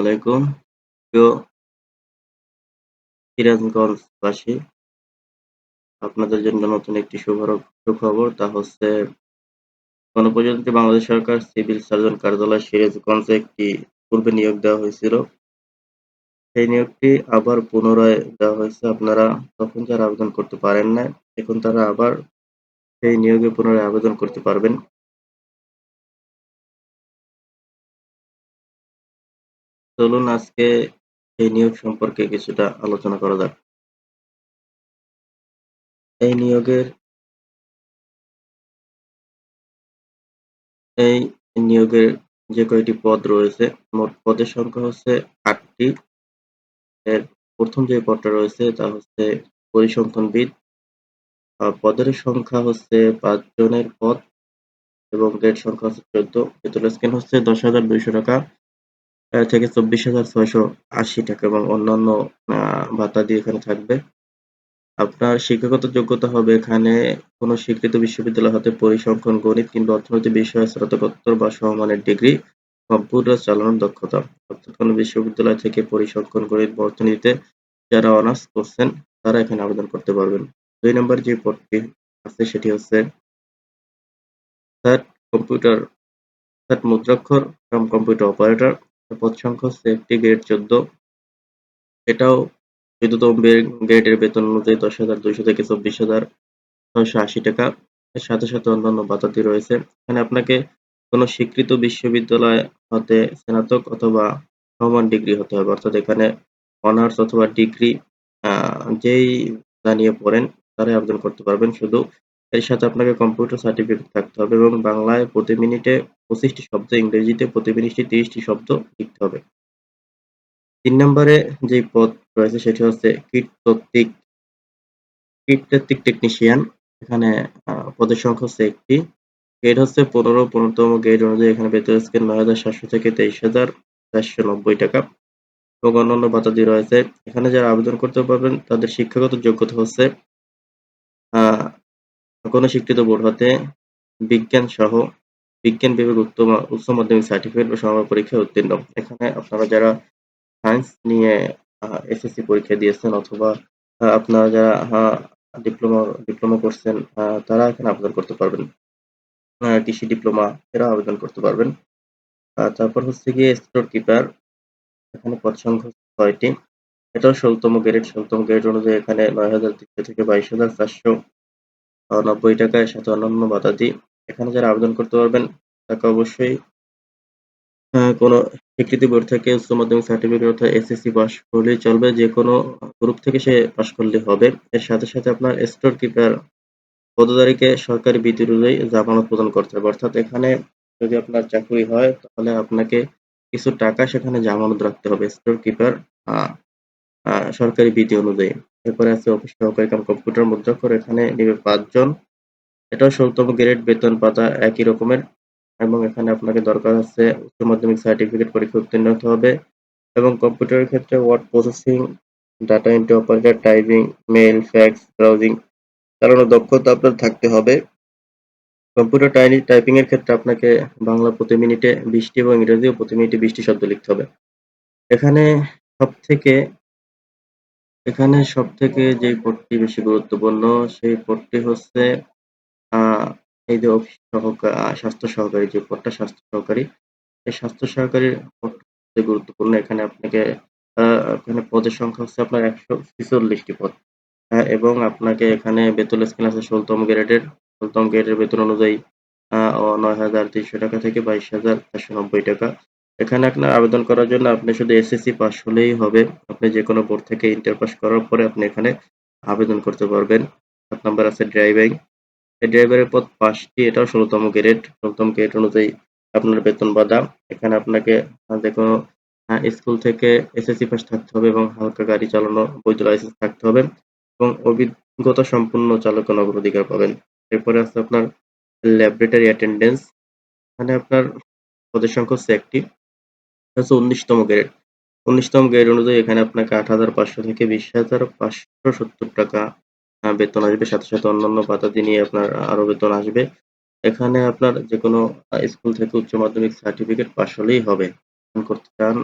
আলাইকুম। প্রিয় আপনাদের জন্য নতুন একটি সুখবর সুখবর তা হচ্ছে, গণপ্রজাতন্ত্রী বাংলাদেশ সরকার সিভিল সার্জন কার্যালয় সিরাজগঞ্জে একটি পূর্বে নিয়োগ দেওয়া হয়েছিল। সেই নিয়োগটি আবার পুনরায় দেওয়া হয়েছে। আপনারা তখন যারা আবেদন করতে পারেন না এখন তারা আবার সেই নিয়োগে পুনরায় আবেদন করতে পারবেন। চলুন আজকে এই নিয়োগ সম্পর্কে কিছুটা আলোচনা করা যাক। এই নিয়োগের এই নিয়োগের যে কয়টি পদ রয়েছে, মোট পদের সংখ্যা হচ্ছে আটটি। এর প্রথম যে পদটা রয়েছে, তা হচ্ছে পরিসংখ্যানবিদ। পদের সংখ্যা হচ্ছে পাঁচ জনের পদ এবং গ্রেড সংখ্যা হচ্ছে চোদ্দ। বেতন স্কেল হচ্ছে দশ হাজার দুইশো টাকা। থেকে চব্বিশ হাজার ছয়শো আশি টাকা এবং অন্যান্য ভাতা দিয়ে এখানে থাকবে। আপনার শিক্ষাগত যোগ্যতা হবে এখানে কোনো স্বীকৃত বিশ্ববিদ্যালয় হতে পরিসংখ্যান, গণিত কিংবা অর্থনৈতিক বিষয়ে স্নাতকোত্তর বা সমমানের ডিগ্রি, কম্পিউটার চালানোর দক্ষতা। অর্থাৎ কোনো বিশ্ববিদ্যালয় থেকে পরিসংখ্যান, গণিত বা অর্থনীতিতে যারা অনার্স করছেন, তারা এখানে আবেদন করতে পারবেন। দুই নম্বর যে পদটি আছে, সেটি হচ্ছে স্যাট কম্পিউটার স্যাট মুদ্রাক্ষর কাম কম্পিউটার অপারেটর। পদ সংখ্যা হচ্ছে একটি গ্রেড চোদ্দ। এটাও চোদ্দতম গ্রেডের বেতন অনুযায়ী দশ হাজার দুইশো থেকে চব্বিশ হাজার ছয়শো আশি টাকা। এর সাথে সাথে অন্যান্য বাতাতি রয়েছে। এখানে আপনাকে কোনো স্বীকৃত বিশ্ববিদ্যালয় হতে স্নাতক অথবা সমান ডিগ্রি হতে হবে। অর্থাৎ এখানে অনার্স অথবা ডিগ্রি যেই জানিয়ে পড়েন, তারাই আবেদন করতে পারবেন। শুধু এর সাথে আপনাকে কম্পিউটার সার্টিফিকেট থাকতে হবে এবং বাংলায় প্রতি মিনিটে পঁচিশটি শব্দ, ইংরেজিতে প্রতি মিনিটে তিরিশটি শব্দ লিখতে হবে। তিন নম্বরে যে পদ রয়েছে সেটি হচ্ছে কীটতাত্ত্বিক কীটতাত্ত্বিক টেকনিশিয়ান এখানে পদের সংখ্যা হচ্ছে একটি। গেট হচ্ছে পনেরো, পনেরোতম গেট অনুযায়ী এখানে বেতন স্কেল নয় হাজার সাতশো থেকে তেইশ হাজার চারশো নব্বই টাকা এবং অন্যান্য বাতাদি রয়েছে। এখানে যারা আবেদন করতে পারবেন, তাদের শিক্ষাগত যোগ্যতা হচ্ছে কোনো বোর্ড হতে বিজ্ঞান সহ বিজ্ঞান বিভাগ উচ্চ উচ্চ মাধ্যমিক সার্টিফিকেট বা সমবায় পরীক্ষায় উত্তীর্ণ। এখানে আপনারা যারা সায়েন্স নিয়ে এসএসসি পরীক্ষা দিয়েছেন অথবা আপনারা যারা ডিপ্লোমা ডিপ্লোমা করছেন তারা এখানে আবেদন করতে পারবেন। কৃষি ডিপ্লোমা এরা আবেদন করতে পারবেন। তারপর হচ্ছে গিয়ে স্টোর কিপার এখানে পদ সংখ্যা ছয়টি। এটাও ষোলতম গ্রেড ষোলতম গ্রেড অনুযায়ী এখানে নয় হাজার তিনশো থেকে বাইশ হাজার চারশো নব্বই টাকায় সাথে অন্যান্য বাধাদি এখানে যারা আবেদন করতে পারবেন, তাকে অবশ্যই কোনো স্বীকৃতি বোর্ড থেকে উচ্চ মাধ্যমিক সার্টিফিকেট অর্থাৎ এসএসসি পাস করলেই চলবে। যে কোনো গ্রুপ থেকে সে পাস করলে হবে। এর সাথে সাথে আপনার স্টোর কিপার পদধারীকে সরকারি বিধি অনুযায়ী জামানত প্রদান করতে হবে। অর্থাৎ এখানে যদি আপনার চাকরি হয়, তাহলে আপনাকে কিছু টাকা সেখানে জামানত রাখতে হবে। স্টোর কিপার সরকারি বিধি অনুযায়ী। এরপরে আছে অফিস সহকারী কাম কম্পিউটার মুদ্রাক্ষর এখানে নেবে পাঁচজন। এটাও ষোলতম গ্রেড বেতন পাতা একই রকমের এবং এখানে আপনাকে দরকার আছে উচ্চ মাধ্যমিক সার্টিফিকেট পরীক্ষা উত্তীর্ণ হতে হবে এবং কম্পিউটারের ক্ষেত্রে word processing data entry operator typing mail fax browsing চালানোর দক্ষতা আপনার থাকতে হবে। কম্পিউটার টাইপিং এর ক্ষেত্রে আপনাকে বাংলা প্রতি মিনিটে বৃষ্টি এবং ইংরেজিও প্রতি মিনিটে বৃষ্টি শব্দ লিখতে হবে। এখানে সব থেকে এখানে সব থেকে যে পদটি বেশি গুরুত্বপূর্ণ, সেই পদটি হচ্ছে এই যে অফিস সহকারী স্বাস্থ্য সহকারী, যে পদটা স্বাস্থ্য সহকারী, এই স্বাস্থ্য সহকারীর পদটি গুরুত্বপূর্ণ। এখানে আপনাকে এখানে পদের সংখ্যা হচ্ছে আপনার একশো ছেচল্লিশটি পদ। এবং আপনাকে এখানে বেতন স্কেল আছে ষোলতম গ্রেডের। ষোলতম গ্রেডের বেতন অনুযায়ী নয় হাজার তিনশো টাকা থেকে বাইশ হাজার চারশো নব্বই টাকা। এখানে আপনার আবেদন করার জন্য আপনি শুধু এসএসসি পাস হলেই হবে। আপনি যে কোনো বোর্ড থেকে ইন্টার পাস করার পরে আপনি এখানে আবেদন করতে পারবেন। সাত নাম্বার আছে ড্রাইভিং এই ড্রাইভারের পদ পাঁচটি, এটাও ষোলোতম গ্রেড ষোলোতম গ্রেড অনুযায়ী আপনার বেতন বাধা। এখানে আপনাকে যে কোনো স্কুল থেকে এসএসসি পাস থাকতে হবে এবং হালকা গাড়ি চালানো, বৈধ লাইসেন্স থাকতে হবে এবং অভিজ্ঞতা সম্পন্ন চালকের অগ্রাধিকার পাবেন। এরপরে আছে আপনার ল্যাবরেটরি অ্যাটেন্ডেন্স এখানে আপনার পদের সংখ্যা হচ্ছে একটি। হচ্ছে উনিশতম গ্রেড উনিশতম গ্রেড অনুযায়ী এখানে আপনাকে আট হাজার পাঁচশো থেকে বিশ হাজার পাঁচশো সত্তর টাকা বেতন আসবে। সাথে সাথে অন্যান্য বাতাদি নিয়ে আপনার আরও বেতন আসবে। এখানে আপনার যে কোনো স্কুল থেকে উচ্চ মাধ্যমিক সার্টিফিকেট পাশ হলেই হবে। করতে চান